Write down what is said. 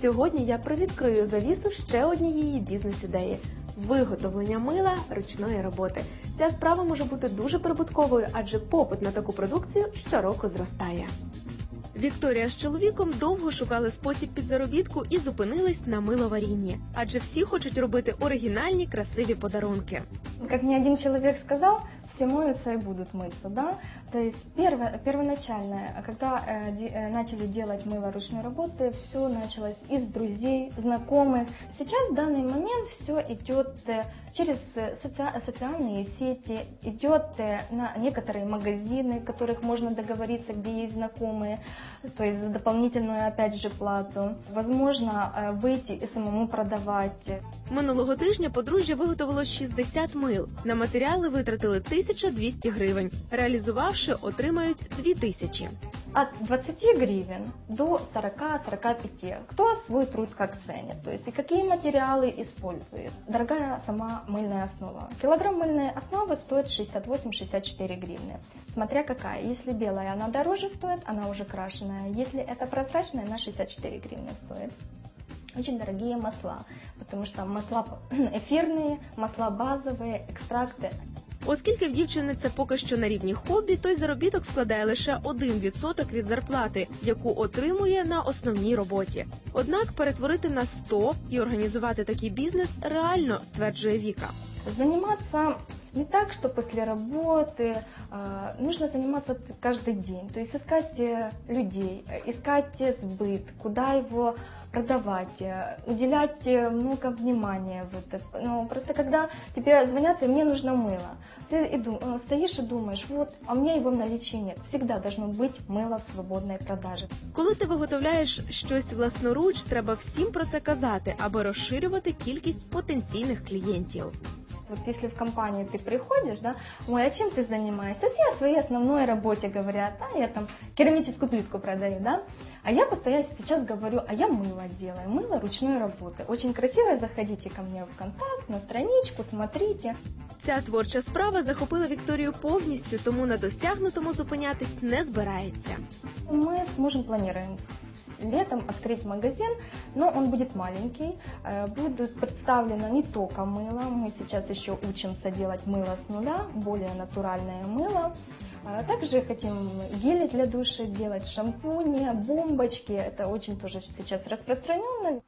Сьогодні я привідкрию завісу ще однієї бізнес-ідеї виготовлення мила ручної роботи. Ця справа може бути дуже прибутковою, адже попит на таку продукцію щороку зростає. Вікторія з чоловіком довго шукали спосіб підзаробітку і зупинились на миловарінні, адже всі хочуть робити оригінальні красиві подарунки. Как мне один человек сказал, все моются и будут мыться, да? То есть первое, первоначальное, когда э, де- э, начали делать мыло ручной работы, все началось из друзей, знакомых. Сейчас в данный момент все идет э, через э, соци- социальные сети, идет э, на некоторые магазины, в которых можно договориться, где есть знакомые, то есть за дополнительную, опять же, плату. Возможно, выйти и самому продавать. Минулого тижня подружжя виготовило 60 мил. На матеріали витратили 1200 гривень. Реалізувавши, отримають 2000. От 20 гривен до 40-45. Кто свой труд как ценит, то есть и какие материалы использует. Дорогая сама мыльная основа. Килограмм мыльной основы стоит 68-64 гривны. Смотря какая. Если белая, она дороже стоит, она уже крашеная. Если это прозрачная, она 64 гривны стоит. Очень дорогие масла, потому что масла эфирные, масла базовые, экстракты. Оскільки в дівчини це поки що на рівні хобі, той заробіток складає лише 1% від зарплати, яку отримує на основній роботі. Однак перетворити на 100 і організувати такий бізнес реально, стверджує Віка. Заниматься не так, что после работы, а, нужно заниматься т- каждый день, то есть искать э, людей, э, искать э, сбыт, куда его продавать, э, уделять э, много внимания. Вот, это. ну, просто когда тебе звонят, и мне нужно мыло, ты и ду- э, стоишь и думаешь, вот, а у меня его в наличии нет. Всегда должно быть мыло в свободной продаже. Коли ти виготовляєш щось власноруч, треба всім про це казати, аби розширювати кількість потенційних клієнтів. Вот если в компанию ты приходишь, да, ой, а чем ты занимаешься? Я о своей основной работе говорят, а я там керамическую плитку продаю, да, а я постоянно сейчас говорю, а я мыло делаю, мыло ручной работы. Очень красиво, заходите ко мне в контакт, на страничку, смотрите. Ця творча справа захопила Вікторію повністю, тому на досягнутому зупинятись не збирається. Мы с мужем планируем летом открыть магазин, но он будет маленький. Э, Будет представлено не только мыло, мы сейчас еще учимся делать мыло с нуля, более натуральное мыло. А Также хотим гели для души делать, шампуни, бомбочки. Это очень тоже сейчас распространенно.